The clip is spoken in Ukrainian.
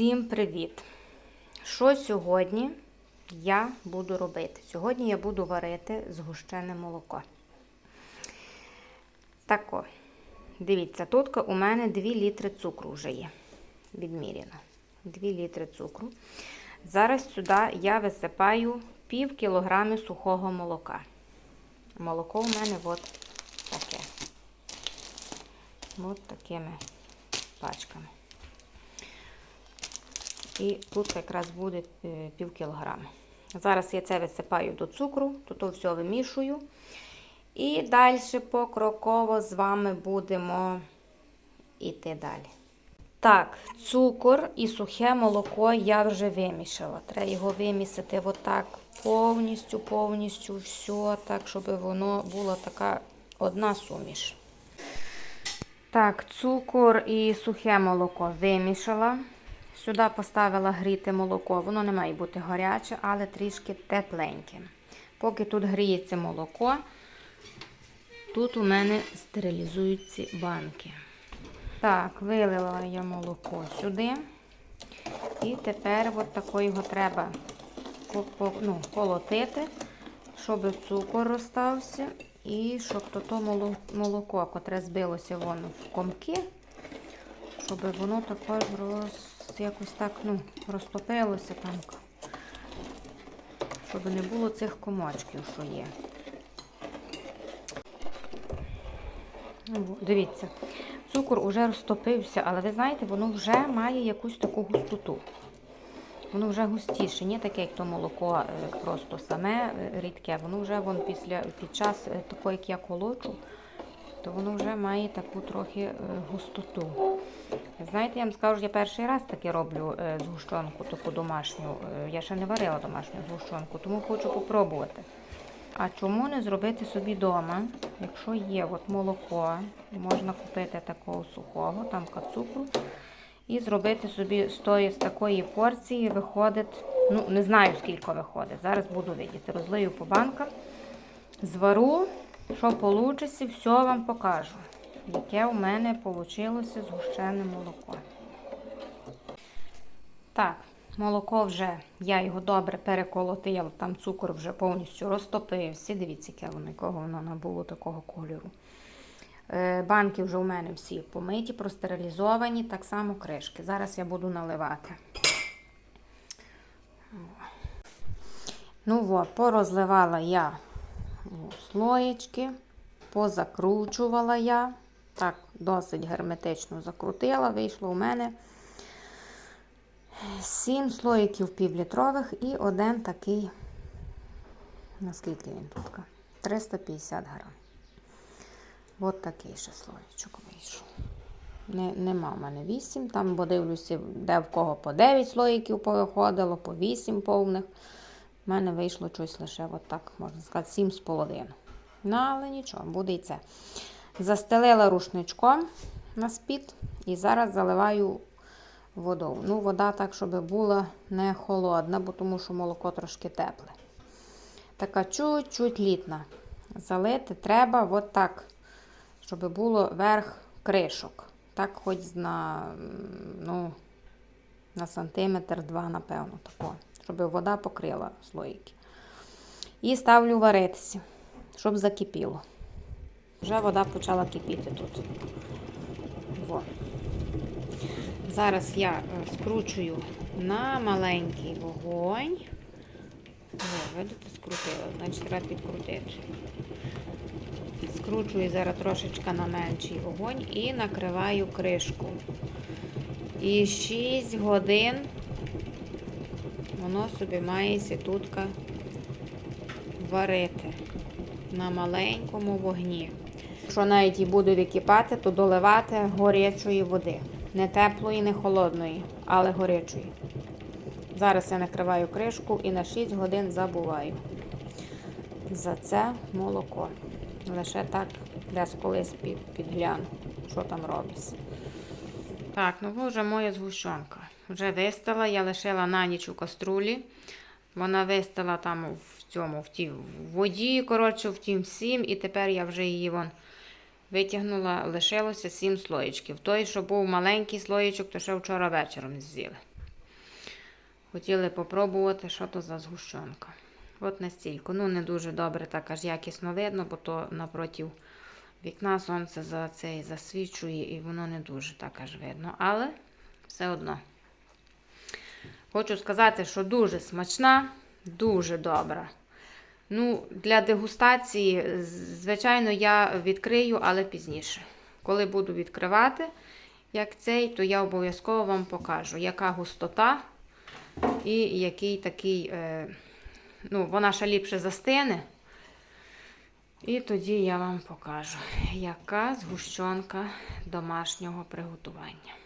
Всім привіт! Що сьогодні я буду робити? Сьогодні я буду варити згущене молоко. Тако, дивіться, тут у мене 2 літри цукру вже є. Відміряно. 2 літри цукру. Зараз сюди я висипаю пів кілограми сухого молока. Молоко у мене от таке. От такими пачками. І тут якраз буде е, пів кілограми. Зараз я це висипаю до цукру, тут все вимішую. І далі покроково з вами будемо йти далі. Так, цукор і сухе молоко я вже вимішала. Треба його вимісити отак повністю, повністю все, так, щоб воно була така одна суміш. Так, цукор і сухе молоко вимішала. Сюди поставила гріти молоко. Воно не має бути гаряче, але трішки тепленьке. Поки тут гріється молоко, тут у мене стерилізують ці банки. Так, вилила я молоко сюди. І тепер от тако його треба ну, колотити, щоб цукор розстався. І щоб то, то молоко, котре збилося воно в комки, щоб воно також роз, якось так ну, розтопилося там, щоб не було цих комочків, що є. Дивіться, цукор уже розтопився, але ви знаєте, воно вже має якусь таку густоту. Воно вже густіше, не таке, як то молоко е, просто саме е, рідке. Воно вже вон після під час е, такого, як я колочу, то воно вже має таку трохи густоту. Знаєте, я вам скажу, я перший раз таке роблю згущенку, таку домашню. Я ще не варила домашню згущенку, тому хочу попробувати. А чому не зробити собі вдома, якщо є от молоко, можна купити такого сухого, там цукру. І зробити собі з тої з такої порції виходить, ну, не знаю, скільки виходить. Зараз буду видіти. Розлию по банкам, звару, що вийде, все вам покажу. Яке у мене вийшло згущене молоко. Так, молоко вже, я його добре переколотила, там цукор вже повністю розтопився. Дивіться, яке воно, якого воно набуло такого кольору. Е, банки вже у мене всі помиті, простерилізовані, так само кришки. Зараз я буду наливати. Ну от, порозливала я слоєчки, позакручувала я. Так, досить герметично закрутила. Вийшло у мене 7 слоїків півлітрових і один такий, наскільки він тут? 350 грам. От такий ще слоєчок вийшов. Не, Нема в мене 8. Там, бо дивлюся, де в кого по 9 слоїків повиходило, по 8 повних. У мене вийшло щось лише, от так, можна сказати, 7,5. Ну, але нічого, буде і це. Застелила рушничком на спід і зараз заливаю водою. Ну, вода так, щоб була не холодна, бо тому що молоко трошки тепле. Така чуть-чуть літна. Залити треба от так щоб було верх кришок. Так, хоч на ну, на сантиметр два, напевно, тако, щоб вода покрила слоїки. І ставлю варитися, щоб закипіло. Вже вода почала кипіти тут. Во. Зараз я е, скручую на маленький вогонь. О, видите, скрутила, значить треба підкрутити. Скручую зараз трошечки на менший вогонь і накриваю кришку. І 6 годин воно собі має сітутка варити на маленькому вогні. Якщо навіть і буде википати, то доливати горячої води. Не теплої, не холодної, але горячої. Зараз я накриваю кришку і на 6 годин забуваю за це молоко. Лише так десь колись під, підгляну, що там робиться. Так, ну вже моя згущенка. Вже вистала, я лишила на ніч у каструлі. Вона вистала там в цьому, в тій воді, коротше, в тім всім. І тепер я вже її вон витягнула, лишилося сім слоєчків. Той, що був маленький слоєчок, то ще вчора вечором з'їли. хотіли попробувати, що то за згущенка. От настільки. Ну, не дуже добре, так аж якісно видно, бо то напроти вікна сонце за цей засвічує і воно не дуже так аж видно. Але все одно. Хочу сказати, що дуже смачна, дуже добра. Ну, для дегустації, звичайно, я відкрию, але пізніше. Коли буду відкривати, як цей, то я обов'язково вам покажу, яка густота і який такий, е, ну, вона ще ліпше застине. І тоді я вам покажу, яка згущенка домашнього приготування.